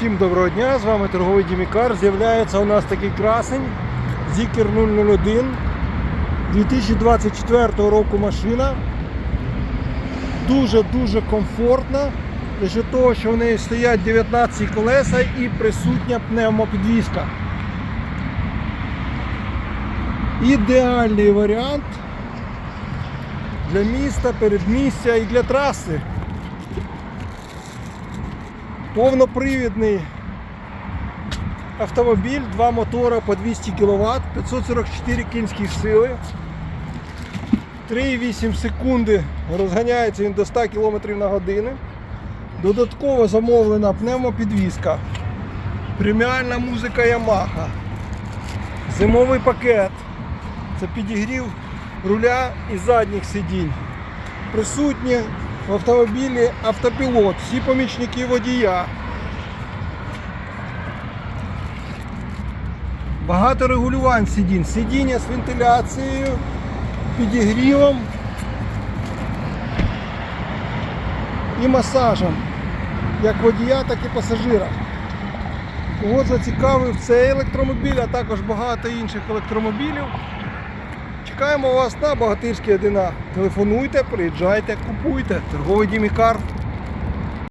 Всім доброго дня, з вами торговий Дімікар. З'являється у нас такий красень Zikr 001 2024 року машина. Дуже-дуже комфортна. За того, що в неї стоять 19 колеса і присутня пневмопідвізка. Ідеальний варіант для міста, передмістя і для траси. Повнопривідний автомобіль, два мотора по 200 кВт, 544 кінські сили. 3,8 секунди розганяється він до 100 км на годину. Додатково замовлена пневмопідвізка. Преміальна музика Yamaha. Зимовий пакет. Це підігрів руля і задніх сидінь. Присутні в автомобілі автопілот, всі помічники водія. Багато регулювань сидінь. Сидіння з вентиляцією, підігрівом і масажем. Як водія, так і пасажира. Кого зацікавив цей електромобіль, а також багато інших електромобілів. Чекаємо вас на Богатирській 1. Телефонуйте, приїжджайте, купуйте. Торговий Дімікар.